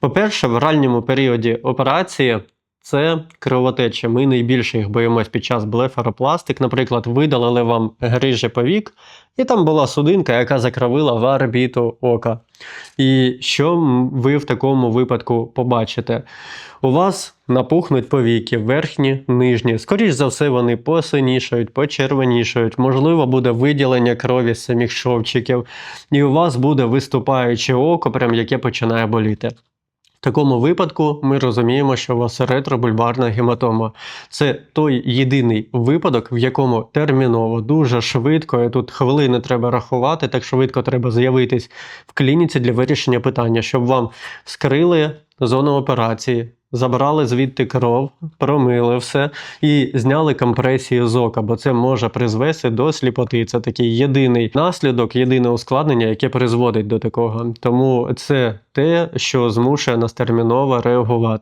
По-перше, в ранньому періоді операції це кровотеча. Ми найбільше їх боїмось під час блефаропластик. Наприклад, видалили вам грижі повік, і там була судинка, яка закровила в орбіту ока. І що ви в такому випадку побачите? У вас напухнуть повіки, верхні, нижні. Скоріш за все, вони посинішають, почервонішають. Можливо, буде виділення крові з самих шовчиків, і у вас буде виступаюче око, прям яке починає боліти. В такому випадку ми розуміємо, що у вас ретробульбарна гематома. Це той єдиний випадок, в якому терміново, дуже швидко, і тут хвилини треба рахувати, так швидко треба з'явитись в клініці для вирішення питання, щоб вам скрили зону операції, забрали звідти кров, промили все і зняли компресію з ока, бо це може призвести до сліпоти. Це такий єдиний наслідок, єдине ускладнення, яке призводить до такого. Тому це те, що змушує нас терміново реагувати.